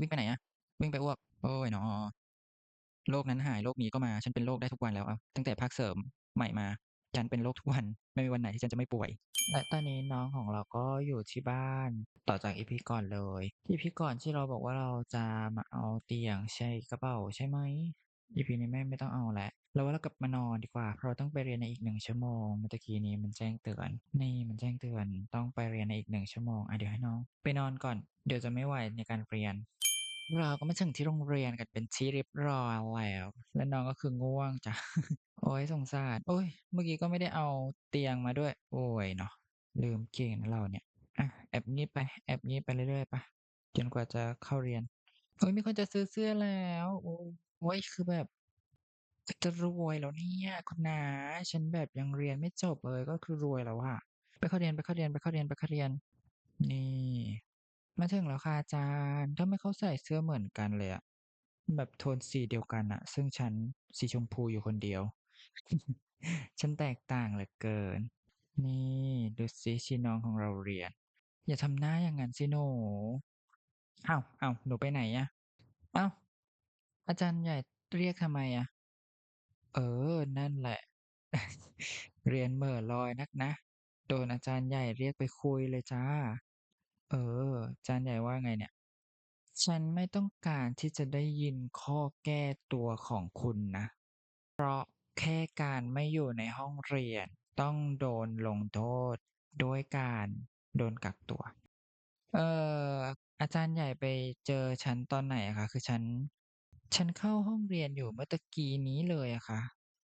วิ่งไปไหนอะวิ่งไปอ้วก โอ้ยหนอโรคนั้นหายโรคนี้ก็มา ฉันเป็นโรคได้ทุกวันแล้วเอาตั้งแต่ภาคเสริมใหม่มา ฉันเป็นโรคทุกวัน ไม่มีวันไหนที่ฉันจะไม่ป่วย และตอนนี้น้องของเราก็อยู่ที่บ้าน ต่อจากอีพีก่อนเลยอีพีก่อนที่เราบอกว่าเราจะมาเอาเตียงใช่กระเป๋าใช่ไหมอีพีนี้แม่ไม่ต้องเอาแล้วเราว่าเรากลับมานอนดีกว่า เพราะเราต้องไปเรียนในอีกหนึ่งชั่วโมง เมื่อกี้นี้มันแจ้งเตือน นี่มันแจ้งเตือน ต้องไปเรียนในอีกหนึ่งชั่วโมง อะเดี๋ยวให้น้อง ไปนอนก่อน เดี๋ยวจะไม่ไหวในการเรียน เราก็มาถึงที่โรงเรียนกันเป็นที่เรียบร้อยแล้ว และน้องก็คือง่วงจ้ะ โอ้ยสงสาร โอ้ย เมื่อกี้ก็ไม่ได้เอาเตียงมาด้วย โอ้ยเนาะ ลืมเก่งนะเราเนี่ย อะ แอบงี้ไป แอบงี้ไปเรื่อยๆไปะจนกว่าจะเข้าเรียน โอ้ยมีคนจะซื้อเสื้อแล้วโอ้ยโอ้ยคือแบบจะรวยแล้วเนี่ยคุณนาฉันแบบยังเรียนไม่จบเลยก็คือรวยแล้วอะไปเข้าเรียนไปเข้าเรียนไปเข้าเรียนไปเข้าเรียน นี่ มาถึงแล้วค่ะอาจารย์ทำไมเขาใส่เสื้อเหมือนกันเลยอะแบบโทนสีเดียวกันอะซึ่งฉันสีชมพูอยู่คนเดียว ฉันแตกต่างเหลือเกิน นี่ดูสิชีน้องของเราเรียน อย่าทำหน้าอย่างนั้นสิหนูอ้าวอ้าวหนูไปไหนอะอ้าวอาจารย์ใหญ่เรียกทำไมอะเออ นั่นแหละ เรียนเหม่อลอยนักนะ โดนอาจารย์ใหญ่เรียกไปคุยเลยจ้า เออ อาจารย์ใหญ่ว่าไงเนี่ย ฉันไม่ต้องการที่จะได้ยินข้อแก้ตัวของคุณนะ เพราะแค่การไม่อยู่ในห้องเรียนต้องโดนลงโทษโดยการโดนกักตัว เอ่อ อาจารย์ใหญ่ไปเจอฉันตอนไหนอะคะ คือฉัน ฉันเข้าห้องเรียนอยู่เมื่อตะกี้นี้เลยอะค่ะ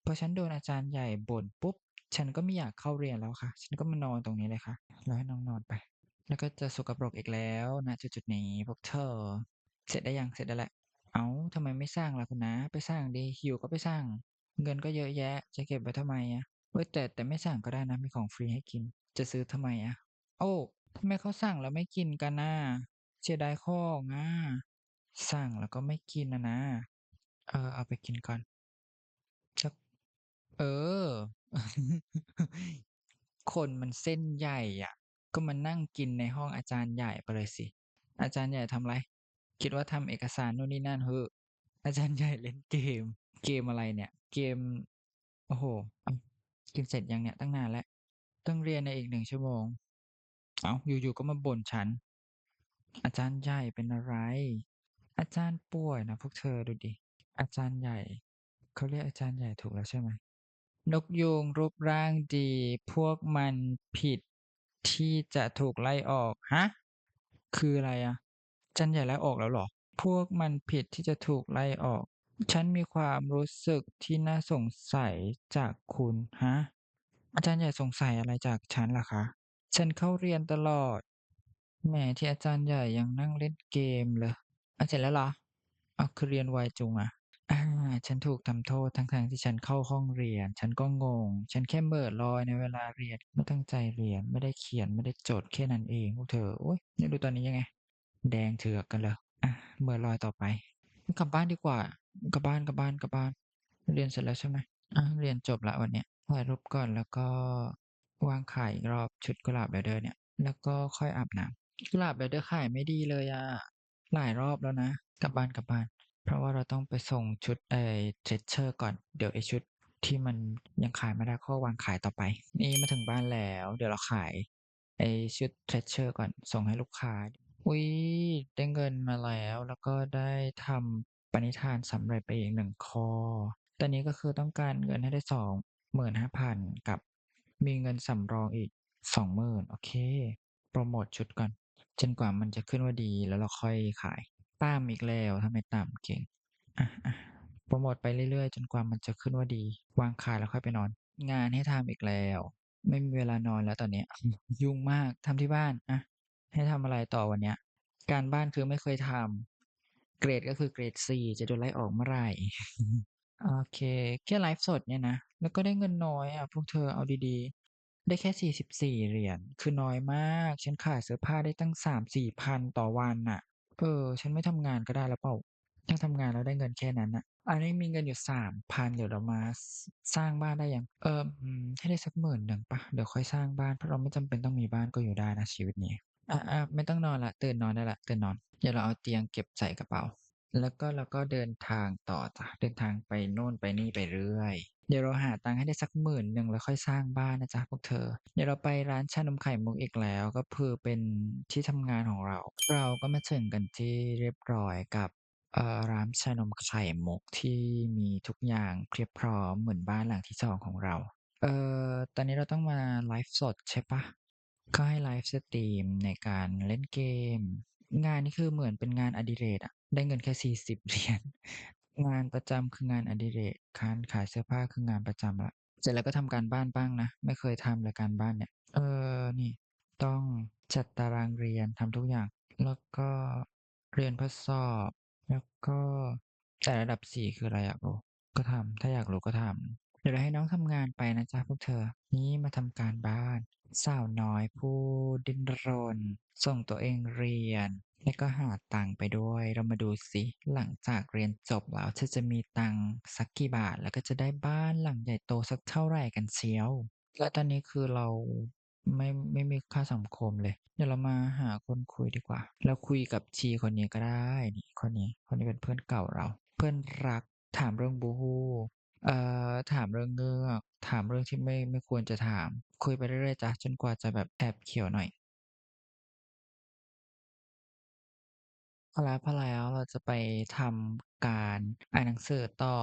พอฉันโดนอาจารย์ใหญ่บ่นปุ๊บ ฉันก็ไม่อยากเข้าเรียนแล้วค่ะ ฉันก็มานอนตรงนี้เลยค่ะ แล้วให้น้องนอนไป แล้วก็จะสกปรกอีกแล้วณจุดๆนี้พวกเธอ เสร็จได้ยังเสร็จแล้วแหละเอ้าทำไมไม่สร้างล่ะคุณน้าไปสร้างดิหิวก็ไปสร้าง เงินก็เยอะแยะ จะเก็บไว้ทำไมอะเว้ยแต่แต่ไม่สั่งก็ได้นะมีของฟรีให้กิน จะซื้อทำไมอะโอ้ทำไมเขาสั่งแล้วไม่กินกันนะเสียดายข้องอะสั่งแล้วก็ไม่กินนะนะเออเอาไปกินก่อนสักเออ คนมันเส้นใหญ่อะ ก็มานั่งกินในห้องอาจารย์ใหญ่ไปเลยสิ อาจารย์ใหญ่ทำอะไร คิดว่าทำเอกสารนู่นนี่นั่นเฮ้ออาจารย์ใหญ่เล่นเกม เกมอะไรเนี่ย เกม โอ้โหเกินเสร็จยังเนี่ยตั้งนานแล้ว ต้องเรียนในอีกหนึ่งชั่วโมง เอ้าอยู่ๆก็มาบ่นฉัน อาจารย์ใหญ่เป็นอะไร อาจารย์ป่วยนะพวกเธอดูดิ อาจารย์ใหญ่เขาเรียกอาจารย์ใหญ่ถูกแล้วใช่ไหมนกยูงรูปร่างดี พวกมันผิด ที่จะถูกไล่ออก ฮะ คืออะไรอะอาจารย์ใหญ่ไล่ออกแล้วเหรอ พวกมันผิดที่จะถูกไล่ออก ฉันมีความรู้สึกที่น่าสงสัยจากคุณ ฮะ อาจารย์ใหญ่สงสัยอะไรจากฉันล่ะคะ ฉันเข้าเรียนตลอด แหมที่อาจารย์ใหญ่ยังนั่งเล่นเกมเลยอะเสร็จแล้วเหรอเอาคือเรียนไวจุงอะ ฉันถูกทำโทษทั้งๆที่ฉันเข้าห้องเรียน ฉันก็งง ฉันแค่เหม่อลอยในเวลาเรียน ไม่ตั้งใจเรียน ไม่ได้เขียน ไม่ได้จดแค่นั้นเองพวกเธอ โอ๊ยนี่ดูตอนนี้ยังไง แดงเถือกกันเลยอะเหม่อลอยต่อไป กลับบ้านดีกว่า กลับบ้าน กลับบ้าน กลับบ้าน เรียนเสร็จแล้วใช่ไหมอะเรียนจบละวันเนี้ยถ่ายรูปก่อนแล้วก็วางขายอีกรอบชุดกุหลาบแบเดอร์เนี่ย แล้วก็ค่อยอาบน้ำกุหลาบแบเดอร์ขายไม่ดีเลยอะหลายรอบแล้วนะ กลับบ้านกลับบ้าน เพราะว่าเราต้องไปส่งชุดไอ้เทรชเชอร์ก่อนเดี๋ยวไอชุดที่มันยังขายไม่ได้ก็วางขายต่อไป นี่มาถึงบ้านแล้ว เดี๋ยวเราขายไอชุดเทรชเชอร์ก่อนส่งให้ลูกค้าอุ๊ยได้เงินมาแล้วแล้วก็ได้ทำปณิธานสำเร็จไปอีกหนึ่งข้อตอนนี้ก็คือต้องการเงินให้ได้สองหมื่นห้าพันกับมีเงินสำรองอีกสองหมื่นโอเค โปรโมทชุดก่อน จนกว่ามันจะขึ้นว่าดีแล้วเราค่อยขาย ตามอีกแล้วทำไมตามเก่งอะอะโปรโมทไปเรื่อยๆ จนกว่ามันจะขึ้นว่าดี วางขายแล้วค่อยไปนอน งานให้ทำอีกแล้ว ไม่มีเวลานอนแล้วตอนนี้ยุ่งมากทำที่บ้านอะให้ทำอะไรต่อวันเนี้ย การบ้านคือไม่เคยทำเกรดก็คือเกรด C จะโดนไล่ออกเมื่อไหร่โอเค แค่ไลฟ์สดเนี่ยนะ แล้วก็ได้เงินน้อยอะพวกเธอเอาดีๆ ได้แค่44เหรียญ คือน้อยมาก ฉันขายเสื้อผ้าได้ตั้ง3-4พันต่อวันน่ะ เออ ฉันไม่ทำงานก็ได้แล้วเปล่า ถ้าทำงานแล้วได้เงินแค่นั้นน่ะอันนี้มีเงินอยู่3,000เดี๋ยวเรามาสร้างบ้านได้ยังเอออืมให้ได้สักหมื่นหนึ่งปะเดี๋ยวค่อยสร้างบ้านเพราะเราไม่จำเป็นต้องมีบ้านก็อยู่ได้นะชีวิตนี้อาๆไม่ต้องนอนล้วตื่นนอนได้ล้วตื่นนอนเดี๋ยวเราเอาเตียงเก็บใส่กระเป๋า แล้วก็เราก็เดินทางต่อจ้ะเดินทางไปโน่นไปนี่ไปเรื่อย เดี๋ยวเราหาตังค์ให้ได้สักหมื่นหนึ่งแล้วค่อยสร้างบ้านนะจ๊ะพวกเธอ เดี๋ยวเราไปร้านชานมไข่มุกอีกแล้วก็คือเป็นที่ทำงานของเรา เราก็มาถึงกันที่เรียบร้อยกับร้านชานมไข่มุกที่มีทุกอย่างเพรียบพร้อมเหมือนบ้านหลังที่สองของเรา เอ่อ ตอนนี้เราต้องมาไลฟ์สดใช่ปะก็ให้ไลฟ์สตรีมในการเล่นเกม งานนี้คือเหมือนเป็นงานอดิเรกอะได้เงินแค่สี่สิบเหรียญ งานประจำคืองานอดิเรกการขายเสื้อผ้าคืองานประจำละเสร็จแล้วก็ทำการบ้านบ้างนะ ไม่เคยทำเลยการบ้านเนี่ย เออนี่ ต้องจัดตารางเรียนทำทุกอย่าง แล้วก็เรียนพสอบ แล้วก็แต่ระดับสี่คืออะไรอยากรู้ก็ทำถ้าอยากรู้ก็ทำเดี๋ยวเราให้น้องทำงานไปนะจ๊ะพวกเธอ นี่มาทำการบ้าน สาวน้อยผู้ดิ้นรน ส่งตัวเองเรียน แล้วก็หาตังค์ไปด้วย เรามาดูสิหลังจากเรียนจบแล้วเธอจะมีตังค์สักกี่บาท แล้วก็จะได้บ้านหลังใหญ่โตสักเท่าไหร่กันเชียว และตอนนี้คือเราไม่ไม่มีค่าสังคมเลย เดี๋ยวเรามาหาคนคุยดีกว่า เราคุยกับชีคนนี้ก็ได้นี่คนนี้ คนนี้เป็นเพื่อนเก่าเรา เพื่อนรักถามเรื่องบูฮู เอ่อ ถามเรื่องเงือก ถามเรื่องที่ไม่ ไม่ควรจะถาม คุยไปเรื่อย ๆจ้ะจนกว่าจะแบบแอบเขียวหน่อย พอแล้ว พอแล้ว เราจะไปทำการอ่านหนังสือต่อ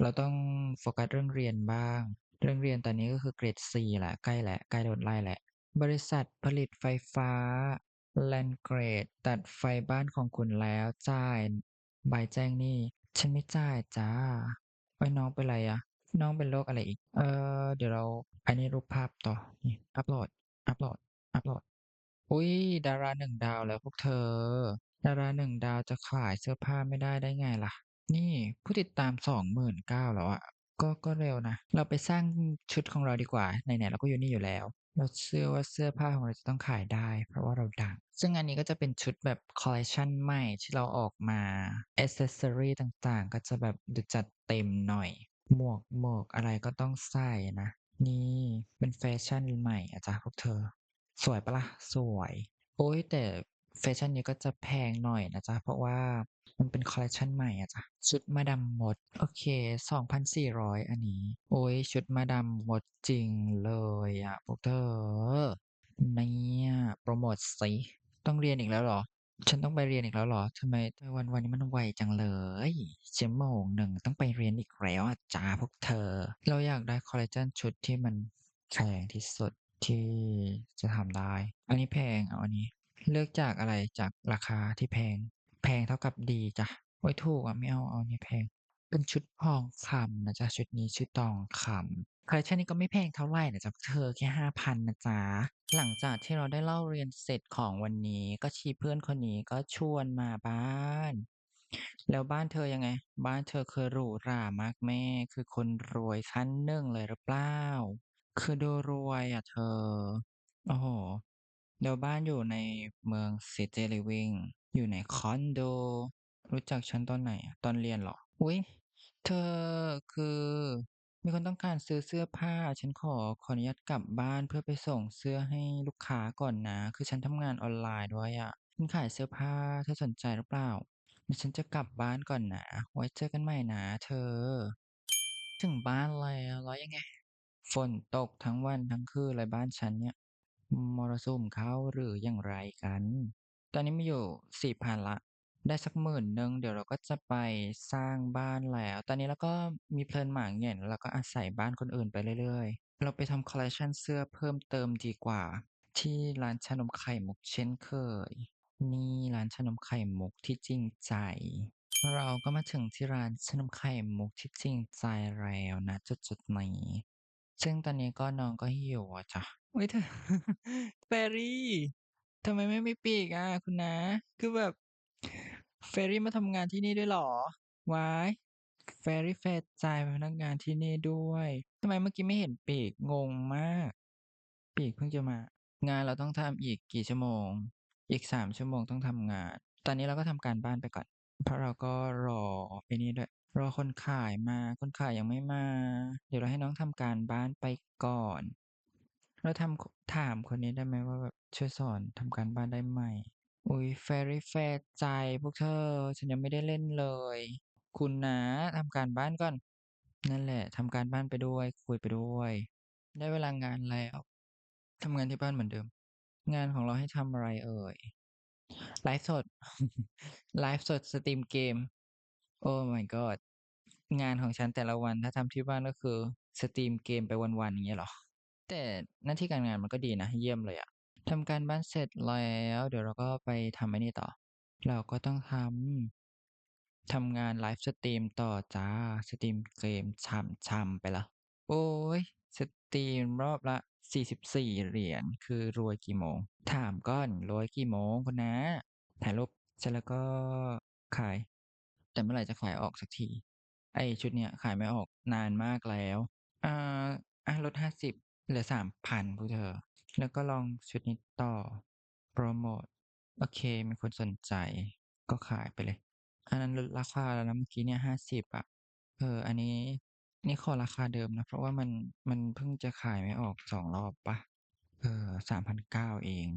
เราต้องโฟกัสเรื่องเรียนบ้าง เรื่องเรียนตอนนี้ ก็คือเกรด 4แหละใกล้แล้ว ใกล้โดนไล่แล้ว บริษัทผลิตไฟฟ้าแลนเกรดตัดไฟบ้านของคุณแล้ว จ่าย ใบแจ้งหนี้ ฉันไม่จ่ายจ้า เอ้ย น้องเป็นไรอะ น้องเป็นโรคอะไรอีก เออเดี๋ยวเราอันนี้รูปภาพต่อ นี่ อัปโหลด อัปโหลด อัปโหลด อุ้ยดาราหนึ่งดาวแล้วพวกเธอ ดาราหนึ่งดาวจะขายเสื้อผ้าไม่ได้ได้ไงล่ะ นี่ผู้ติดตามสองหมื่นเก้าแล้วอะ ก็ ก็เร็วนะ เราไปสร้างชุดของเราดีกว่า ไหน ๆ เราก็อยู่นี่อยู่แล้ว เราเชื่อว่าเสื้อผ้าของเราจะต้องขายได้ เพราะว่าเราดัง ซึ่งอันนี้ก็จะเป็นชุดแบบคอลเลคชันใหม่ที่เราออกมาอ c เซสซอรีต่างๆ ก็จะแบบดูจัดเต็มหน่อย หมวกหมวกอะไรก็ต้องใส่นะ นี่เป็นแฟชั่นใหม่อาจารย์พวกเธอ สวยปะล่ะ สวย โอ้ยแต่ แฟชั่นนี้ก็จะแพงหน่อยนะจ๊ะ เพราะว่ามันเป็นคอลเลคชันใหม่อะจ๊ะชุดมาดามมด โอเค 2,400 อันนี้ โอ้ยชุดมาดามมดจริงเลยอะพวกเธอเนี่ยโปรโมทสิ ต้องเรียนอีกแล้วเหรอ ฉันต้องไปเรียนอีกแล้วเหรอทำไมวันวันนี้มันไวจังเลยชั่วโมงหนึ่งต้องไปเรียนอีกแล้วอะจ้าพวกเธอ เราอยากได้คอลเลกชันชุดที่มันแพงที่สุดที่จะทำได้ อันนี้แพงเอาอันนี้ เลือกจากอะไร จากราคาที่แพง แพงเท่ากับดีจ้ะโอ้ยถูกอะไม่เอาเอานนี้แพง เป็นชุดทองคำนะจ๊ะชุดนี้ชุดทองคำคอลเลคชันนี้ก็ไม่แพงเท่าไหร่นะจ๊ะเธอแค่ห้าพันนะจ๊ะหลังจากที่เราได้เล่าเรียนเสร็จของวันนี้ก็ชีเพื่อนคนนี้ก็ชวนมาบ้าน แล้วบ้านเธอยังไง บ้านเธอคือหรูหรามากแม่คือคนรวยชั้นหนึ่งเลยหรือเปล่า คือดูรวยอะเธอ โอ้โห เดี๋ยวบ้านอยู่ในเมืองซิตี้ลิวิ่งอยู่ในคอนโด รู้จักฉันตอนไหนอะตอนเรียนเหรอ อุ๊ย เธอคือ มีคนต้องการซื้อเสื้อผ้า ฉันขอขออนุญาตกลับบ้านเพื่อไปส่งเสื้อให้ลูกค้าก่อนนะ คือฉันทำงานออนไลน์ด้วยอะฉันขายเสื้อผ้าเธอสนใจหรือเปล่าเดี๋ยวฉันจะกลับบ้านก่อนนะ ไว้เจอกันใหม่นะ เธอ ถึงบ้านแล้วแล้วยังไง ฝนตกทั้งวันทั้งคืนเลยบ้านฉันเนี่ย มรสุมเขาหรืออย่างไรกัน ตอนนี้มีอยู่สี่พันละ ได้สักหมื่นหนึ่งเดี๋ยวเราก็จะไปสร้างบ้านแล้ว ตอนนี้เราก็มีเพลินหมางเหง่นแล้วก็อาศัยบ้านคนอื่นไปเรื่อยๆ เราไปทำคอลเลคชันเสื้อเพิ่มเติมดีกว่า ที่ร้านชานมไข่มุกเช่นเคย นี่ร้านชานมไข่มุกที่จริงใจ เราก็มาถึงที่ร้านชานมไข่มุกที่จริงใจแล้วนะจุดๆนี้ ซึ่งตอนนี้ก็น้องก็หิวอะจ้ะเฮ้ยเธอ เฟรรี่ ทำไมไม่มีปีกอะคุณนะคือแบบ เฟรรี่มาทำงานที่นี่ด้วยเหรอวาย เฟรรี่แฟรใจเป็นพนักงานที่นี่ด้วย ทำไมเมื่อกี้ไม่เห็นปีก งงมาก ปีกเพิ่งจะมา งานเราต้องทำอีกกี่ชั่วโมง อีกสามชั่วโมงต้องทำงาน ตอนนี้เราก็ทำการบ้านไปก่อน เพราะเราก็รอไอ้นี่ด้วย รอคนขายมา คนขายยังไม่มา เดี๋ยวเราให้น้องทำการบ้านไปก่อน เราทำถามคนนี้ได้ไหมว่าแบบช่วยสอนทำการบ้านได้ไหมอุ๊ย very fair ใจพวกเธอ ฉันยังไม่ได้เล่นเลย คุณนะทำการบ้านก่อน นั่นแหละทำการบ้านไปด้วย คุยไปด้วย ได้เวลางานแล้วทำงานที่บ้านเหมือนเดิม งานของเราให้ทำอะไรเอ่ยไลฟ์สดไลฟ์สดสตรีมเกม โอ้ my god งานของฉันแต่ละวันถ้าทำที่บ้านก็คือสตรีมเกมไปวันๆอย่างเงี้ยเหรอ แต่หน้าที่การงานมันก็ดีนะ เยี่ยมเลยอะทำการบ้านเสร็จแล้วเดี๋ยวเราก็ไปทำไอ้นี่ต่อ เราก็ต้องทำทำงานไลฟ์สตรีมต่อจ้าสตรีมเกมช่ำๆไปละโอ้ยสตรีมรอบละ 44 เหรียญคือรวยกี่โมง ถามก่อนรวยกี่โมงคุณนะถ่ายรูปเสร็จแล้วก็ขาย แต่เมื่อไหร่จะขายออกสักที ไอชุดเนี้ยขายไม่ออกนานมากแล้วอ่าอะลด50เหลือ3,000พวกเธอ แล้วก็ลองชุดนี้ต่อ โปรโมท โอเค มีคนสนใจ ก็ขายไปเลย อันนั้นลดราคาแล้วนะเมื่อกี้เนี่ย50อะเออ อันนี้ นี่ขอราคาเดิมนะ เพราะว่ามัน มันเพิ่งจะขายไม่ออก2รอบเปล่าเออ3,900เอง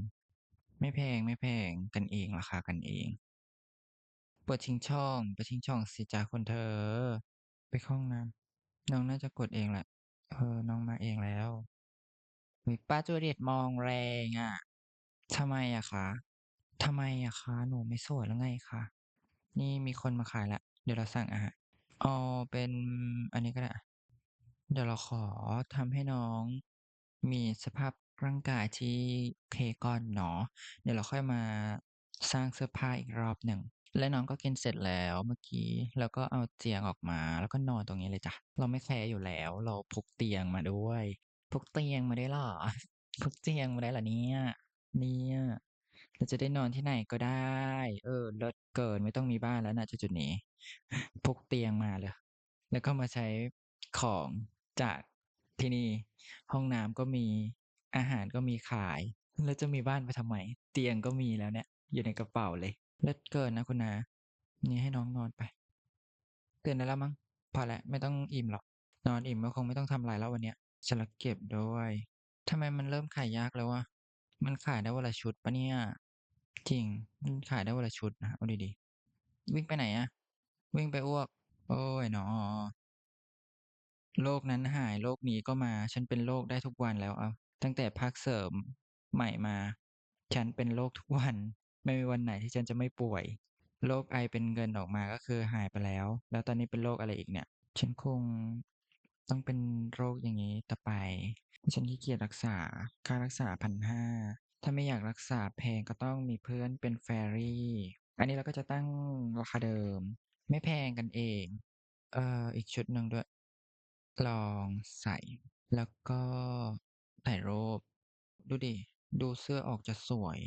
ไม่แพงไม่แพงกันเองราคากันเอง เปิดชิงช่องเปิดชิงช่องสิจ๊ะคนเธอ ไปห้องน้ำน้องน่าจะกดเองแหละ เออ น้องมาเองแล้วอุ๊ยป้าจูเลียตมองแรงอะทำไมอะคะทำไมอะคะหนูไม่สวยหรือไงคะนี่มีคนมาขายล้วเดี๋ยวเราสั่งอาหารเอาเป็นอันนี้ก็ได้ เดี๋ยวเราขอทำให้น้องมีสภาพร่างกายที่โอเคก่อนเนาะเดี๋ยวเราค่อยมาสร้างเสื้อผ้าอีกรอบหนึ่ง และน้องก็กินเสร็จแล้วเมื่อกี้ แล้วก็เอาเตียงออกมา แล้วก็นอนตรงนี้เลยจ้ะ เราไม่แคร์อยู่แล้ว เราพกเตียงมาด้วยพกเตียงมาได้หรอพกเตียงมาได้เหรอเนี่ย เนี่ย เราจะได้นอนที่ไหนก็ได้ เออเลิศเกินไม่ต้องมีบ้านแล้วณจุดๆนี้ พกเตียงมาเลย แล้วก็มาใช้ของจากที่นี่ ห้องน้ำก็มีอาหารก็มีขาย แล้วจะมีบ้านไปทำไม เตียงก็มีแล้วเนี่ย อยู่ในกระเป๋าเลย เลิศเกินนะคุณน้านี่ให้น้องนอนไป ตื่นได้แล้วมั้ง พอแล้วไม่ต้องอิ่มหรอก นอนอิ่มก็คงไม่ต้องทำอะไรแล้ววันเนี้ยฉันละเก็บด้วยทำไมมันเริ่มขายยากแล้ววะ มันขายได้วันละชุดปล่าเนี่ย จริง มันขายได้วันละชุดนะเอาดีๆ วิ่งไปไหนอะ วิ่งไปอ้วก โอ๊ยหนอ โรคนั้นหายโรคนี้ก็มา ฉันเป็นโรคได้ทุกวันแล้วเอา ตั้งแต่ภาคเสริมใหม่มา ฉันเป็นโรคทุกวัน ไม่มีวันไหนที่ฉันจะไม่ป่วย โรคไอเป็นเงินออกมาก็คือหายไปแล้ว แล้วตอนนี้เป็นโรคอะไรอีกเนี่ย ฉันคงต้องเป็นโรคอย่างงี้ต่อไป ฉันขี้เกียจรักษา ค่ารักษา1,500ถ้าไม่อยากรักษาแพงก็ต้องมีเพื่อนเป็น Fairy อันนี้เราก็จะตั้งราคาเดิม ไม่แพงกันเอง เอ่อ อีกชุดหนึ่งด้วย ลองใส่ แล้วก็ถ่ายรูป ดูดิ ดูเสื้อออกจะสวย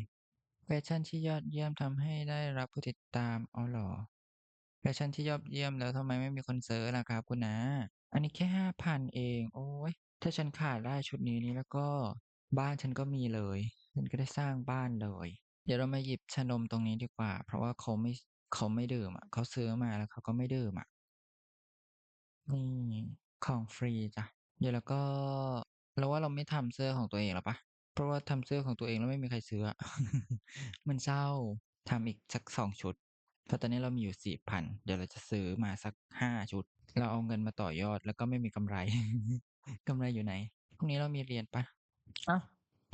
แฟชั่นที่ยอดเยี่ยมทำให้ได้รับผู้ติดตามอ้าวเหรอ แฟชั่นที่ยอดเยี่ยมแล้วทำไมไม่มีคนซื้อล่ะครับคุณนาอันนี้แค่5,000เอง โอ๊ยถ้าฉันขายได้ชุดนี้นี่แล้วก็ บ้านฉันก็มีเลย ฉันก็ได้สร้างบ้านเลย เดี๋ยวเรามาหยิบชานมตรงนี้ดีกว่า เพราะว่าเขาไม่เขาไม่ดื่มอะเขาซื้อมาแล้วเขาก็ไม่ดื่มอะนี่ของฟรีจ้ะเดี๋ยวเราก็เราว่าเราไม่ทำเสื้อของตัวเองแล้วเปล่า เพราะว่าทำเสื้อของตัวเองแล้วไม่มีใครซื้อ มันเศร้าทำอีกสัก2ชุด เพราะตอนนี้เรามีอยู่4,000เดี๋ยวเราจะซื้อมาสัก5ชุด เราเอาเงินมาต่อยอดแล้วก็ไม่มีกำไรกำไรอยู่ไหน พรุ่งนี้เรามีเรียนปล่าอ้าว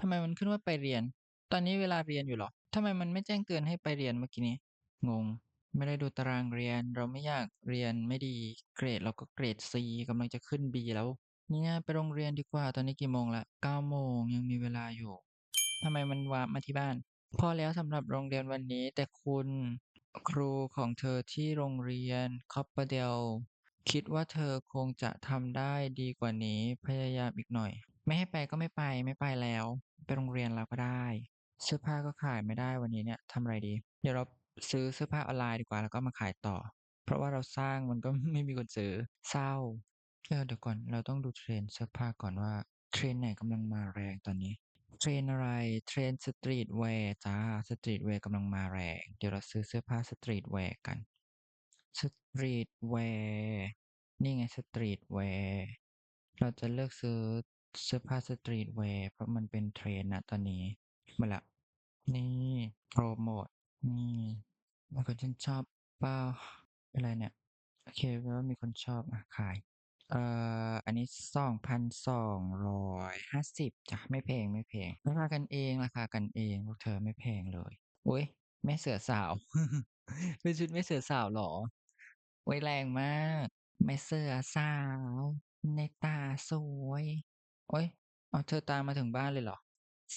ทำไมมันขึ้นว่าไปเรียน ตอนนี้เวลาเรียนอยู่หรอทำไมมันไม่แจ้งเตือนให้ไปเรียนเมื่อกี้นี้ งง ไม่ได้ดูตารางเรียน เราไม่อยากเรียนไม่ดี เกรดเราก็เกรด C กำลังจะขึ้น B แล้ว เนี่ยไปโรงเรียนดีกว่าตอนนี้กี่โมงแล้ว9โมงยังมีเวลาอยู่ทำไมมันวาร์ปมาที่บ้าน พอแล้วสำหรับโรงเรียนวันนี้แต่คุณครูของเธอที่โรงเรียน Copperdale คิดว่าเธอคงจะทำได้ดีกว่านี้พยายามอีกหน่อย ไม่ให้ไปก็ไม่ไปไม่ไปแล้ว ไปโรงเรียนแล้วก็ได้ เสื้อผ้าก็ขายไม่ได้วันนี้เนี่ยทำอะไรดี เดี๋ยวเราซื้อเสื้อผ้าออนไลน์ดีกว่าแล้วก็มาขายต่อ เพราะว่าเราสร้างมันก็ไม่มีคนซื้อเศร้า เออเดี๋ยวก่อนเราต้องดู trend เสื้อผ้าก่อนว่า trend ไหนกำลังมาแรงตอนนี้ trend อะไร trend สตรีทแวร์จ้ะสตรีทแวร์กำลังมาแรง เดี๋ยวเราซื้อเสื้อผ้าสตรีทแวร์กันสตรีทแวร์นี่ไงสตรีทแวร์เราจะเลือกซื้อเสื้อผ้าสตรีทแวร์เพราะมันเป็นเทรนด์นะตอนนี้มาละนี่โปรโมทนี่บางคนฉันชอบเปล่าอะไรเนี่ย โอเคแปลว่ามีคนชอบอะขาย เอ่อ อันนี้สองพันสองร้อยห้าสิบจ้ะ ไม่แพงไม่แพง ราคากันเองราคากันเองพวกเธอไม่แพงเลยโอ้ยแม่เสือสาว เป็นชุดแม่เสือสาวเหรอโอ้ยแรงมาก แม่เสือสาว ในตาสวยโอ้ยเอาเธอตามมาถึงบ้านเลยเหรอ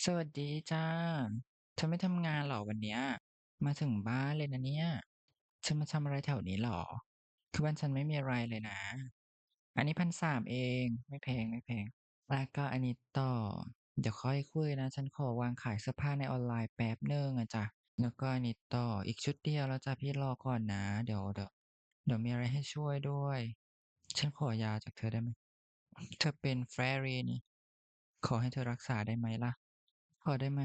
สวัสดีจ้าเธอไม่ทำงานเหรอวันเนี้ย มาถึงบ้านเลยนะเนี่ยเธอมาทำอะไรแถวนี้เหรอ คือบ้านฉันไม่มีอะไรเลยนะ อันนี้พันสามเอง ไม่แพง ไม่แพง แล้วก็อันนี้ต่อ เดี๋ยวค่อยคุยนะ ฉันขอวางขายเสื้อผ้าในออนไลน์แป๊บหนึ่งอะจ้ะ แล้วก็อันนี้ต่อ อีกชุดเดียวแล้วจ้ะพี่รอก่อนนะ เดี๋ยวเดี๋ยวเดี๋ยวมีอะไรให้ช่วยด้วย ฉันขอยาจากเธอได้ไหม เธอเป็นแฟรี่นี่ ขอให้เธอรักษาได้ไหมล่ะ ขอได้ไหม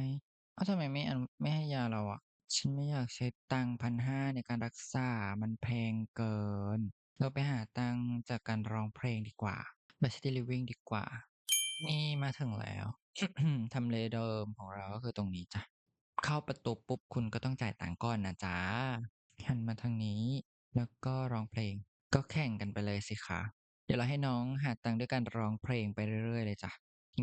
เอ้าทำไมไม่ไม่ให้ยาเราอะ ฉันไม่อยากใช้ตังค์พันห้าในการรักษา มันแพงเกิน เราไปหาตังค์จากการร้องเพลงดีกว่า Basic Living ดีกว่า นี่มาถึงแล้ว ทำเลเดิมของเราก็คือตรงนี้จ้ะ เข้าประตูปุ๊บคุณก็ต้องจ่ายตังค์ก่อนนะจ๊ะหันมาทางนี้ แล้วก็ร้องเพลง ก็แข่งกันไปเลยสิคะ เดี๋ยวเราให้น้องหาตังค์ด้วยการร้องเพลงไปเรื่อยๆ เลยจ้ะ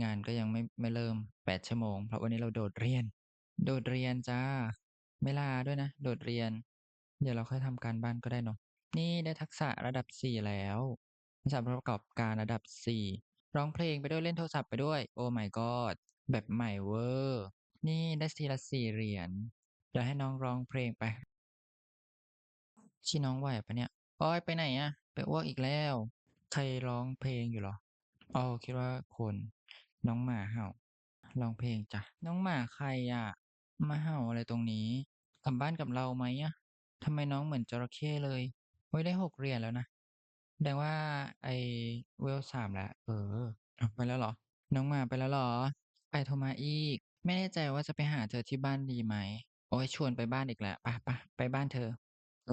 งานก็ยังไม่ไม่เริ่มแปดชั่วโมง เพราะวันนี้เราโดดเรียน โดดเรียนจ้า ไม่ลาด้วยนะ โดดเรียน เดี๋ยวเราค่อยทำการบ้านก็ได้เนาะ นี่ได้ทักษะระดับสี่แล้วทักษะประกอบการระดับสี่ร้องเพลงไปด้วยเล่นโทรศัพท์ไปด้วย โอ้ my god แบบใหม่เวอร์ นี่ได้ทีละสี่เหรียญเดี๋ยวให้น้องร้องเพลงไปชี่น้องไหวปะเนี่ยโอ้ยไปไหนอะไปอ้วกอีกแล้ว ใครร้องเพลงอยู่หรออ๋อคิดว่าคน น้องหมาเห่าร้องเพลงจ้ะน้องหมาใครอะมาเห่าอะไรตรงนี้กลับบ้านกับเราไหมอะทำไมน้องเหมือนจระเข้เลย โอ้ยได้หกเหรียญแล้วนะแสดงว่าไอเวลสามแล้วเออเอาไปแล้วเหรอ น้องหมาไปแล้วเหรอ ไปโทรมาอีก ไม่แน่ใจว่าจะไปหาเธอที่บ้านดีไหม โอ้ยชวนไปบ้านอีกแล้วปไปไปบ้านเธอ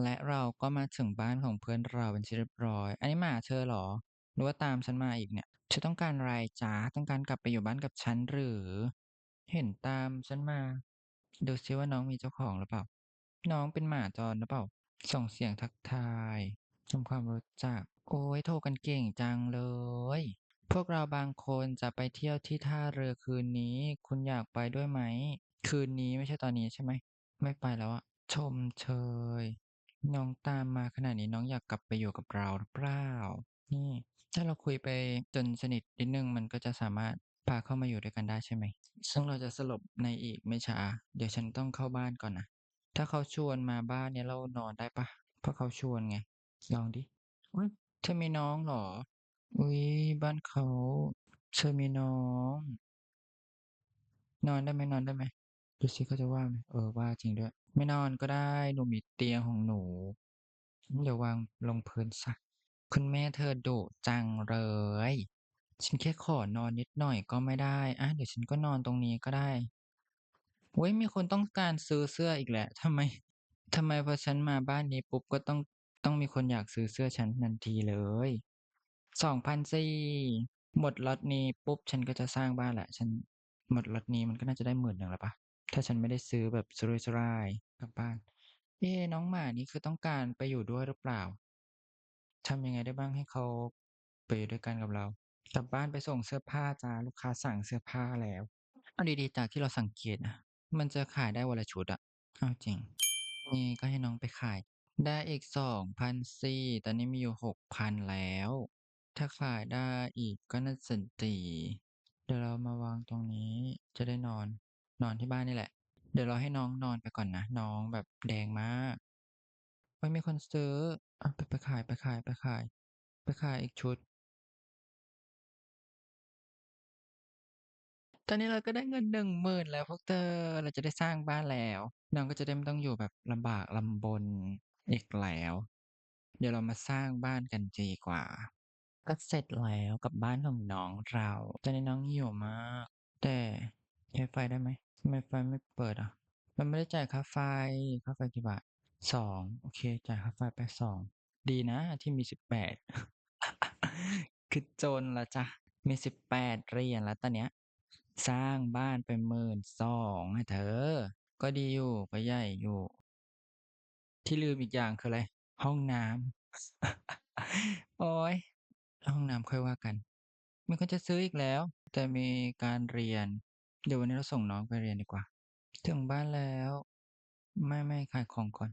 และเราก็มาถึงบ้านของเพื่อนเราเป็นที่เรียบร้อย อันนี้หมาเธอเหรอหรือว่าตามฉันมาอีกเนี่ยเธอต้องการอะไรจ๊ะต้องการกลับไปอยู่บ้านกับฉันหรือ เห็นตามฉันมา ดูซิว่าน้องมีเจ้าของหรือเปล่า น้องเป็นหมาจรหรือเปล่า ส่งเสียงทักทายทำความรู้จัก โอ้ยโทรกันเก่งจังเลย พวกเราบางคนจะไปเที่ยวที่ท่าเรือคืนนี้ คุณอยากไปด้วยไหม คืนนี้ไม่ใช่ตอนนี้ใช่ไหม ไม่ไปแล้วอะชมเชย น้องตามมาขนาดนี้น้องอยากกลับไปอยู่กับเราหรือเปล่า นี่ ถ้าเราคุยไปจนสนิทนิดนึงมันก็จะสามารถพาเข้ามาอยู่ด้วยกันได้ใช่ไหม ซึ่งเราจะสลบในอีกไม่ช้า เดี๋ยวฉันต้องเข้าบ้านก่อนนะ ถ้าเขาชวนมาบ้านเนี่ยเรานอนได้ปะเพราะเขาชวนไง ลองดิอุ๊ยเธอมีน้องเหรอ อุ๊ยบ้านเขาเธอมีน้อง นอนได้ไหมนอนได้ไหมดูสิเขาจะว่าไหมเออว่าจริงด้วย ไม่นอนก็ได้หนูมีเตียงของหนูเดี๋ยววางลงพื้นซะคุณแม่เธอดุจังเลย ฉันแค่ขอนอนนิดหน่อยก็ไม่ได้ อะเดี๋ยวฉันก็นอนตรงนี้ก็ได้ เว้ยมีคนต้องการซื้อเสื้ออีกแหละทำไมทำไมพอฉันมาบ้านนี้ปุ๊บก็ต้องต้องมีคนอยากซื้อเสื้อฉันทันทีเลยสองพันสี่หมดล็อตนี้ปุ๊บฉันก็จะสร้างบ้านแหละ ฉันหมดล็อตนี้มันก็น่าจะได้หมื่นหนึ่งแล้วปะถ้าฉันไม่ได้ซื้อแบบสุรุ่ยสุร่ายกลับบ้านเอ๊น้องหมานี่คือต้องการไปอยู่ด้วยหรือเปล่าทำยังไงได้บ้างให้เขาไปอยู่ด้วยกันกับเรากลับบ้านไปส่งเสื้อผ้าจ้าลูกค้าสั่งเสื้อผ้าแล้วเอาดีๆจากที่เราสังเกตนะ มันจะขายได้วันละชุดอะ เอาจริง นี่ก็ให้น้องไปขาย ได้อีกสองพันสี่ตอนนี้มีอยู่หกพันแล้ว ถ้าขายได้อีกก็น่าจะดีเดี๋ยวเรามาวางตรงนี้จะได้นอน นอนที่บ้านนี่แหละ เดี๋ยวเราให้น้องนอนไปก่อนนะ น้องแบบแดงมากไม่มีคนซื้ออะไปไปขายไปขายไปขาย ไปขายอีกชุด ตอนนี้เราก็ได้เงินหนึ่งหมื่นแล้วพวกเธอ เราจะได้สร้างบ้านแล้ว น้องก็จะได้ไม่ต้องอยู่แบบลำบากลำบนอีกแล้ว เดี๋ยวเรามาสร้างบ้านกันดีกว่า ก็เสร็จแล้วกับบ้านของน้องเรา ตอนนี้น้องหิวมาก แต่ใช้ไฟได้ไหมทำไมไฟไม่เปิดอะ มันไม่ได้จ่ายค่าไฟ ค่าไฟกี่บาทสองโอเค จ่ายค่าไฟไปสองดีนะที่มีสิบแปดคือจนละจ้ะมี18เหรียญแล้วตอนเนี้ย สร้างบ้านไป12,000อะเธอ ก็ดีอยู่ก็ใหญ่อยู่ ที่ลืมอีกอย่างคืออะไร ห้องน้ำ โอ๊ยห้องน้ำค่อยว่ากันมีคนจะซื้ออีกแล้วแต่มีการเรียน เดี๋ยววันนี้เราส่งน้องไปเรียนดีกว่า ถึงบ้านแล้ว ไม่ๆขายของก่อน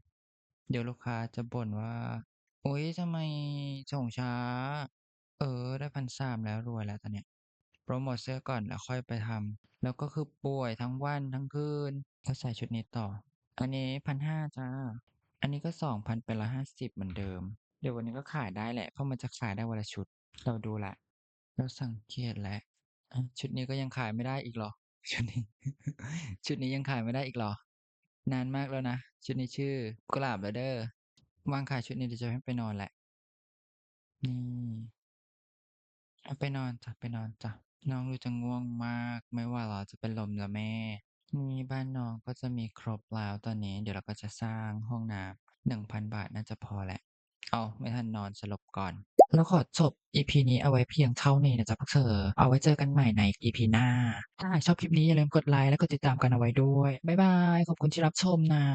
เดี๋ยวลูกค้าจะบ่นว่าโอุ๊ยทำไมส่งช้า เออ ได้1,300แล้วรวยแล้วตอนเนี้ย โพรโมตเสื้อก่อนแล้วค่อยไปทำแล้วก็คือป่วยทั้งวันทั้งคืนก็ใส่ชุดนี้ต่อ อันนี้1,500จ้ะอันนี้ก็2,000เป็น150เหมือนเดิม เดี๋ยววันนี้ก็ขายได้แหละ เพราะมันจะขายได้วันละชุด เราดูแล้วเราสังเกตแล้วอะชุดนี้ก็ยังขายไม่ได้อีกหรอ?ชุดนี้ ชุดนี้ยังขายไม่ได้อีกหรอ?นานมากแล้วนะ ชุดนี้ชื่อกุหลาบแล้วเด้อวางขายชุดนี้เดี๋ยวจะให้ไปนอนแหล้วนี่อะไปนอนจ้ะไปนอนจ้ะ น้องดูจะง่วงมาก ไม่ไหวแล้วจะเป็นลมแล้วแม่ นี่บ้านน้องก็จะมีครบแล้วตอนนี้ เดี๋ยวเราก็จะสร้างห้องน้ำ1,000บาทน่าจะพอแหล้วอ้าไม่ทันนอนสลบก่อนเราขอจบ EP นี้เอาไว้เพียงเท่านี้นะจ๊ะพวกเธอ เอาไว้เจอกันใหม่ใน EP หน้า ถ้าหากชอบคลิปนี้อย่าลืมกดไลก์และกดติดตามกันเอาไว้ด้วย บ๊ายบาย ขอบคุณที่รับชมนะ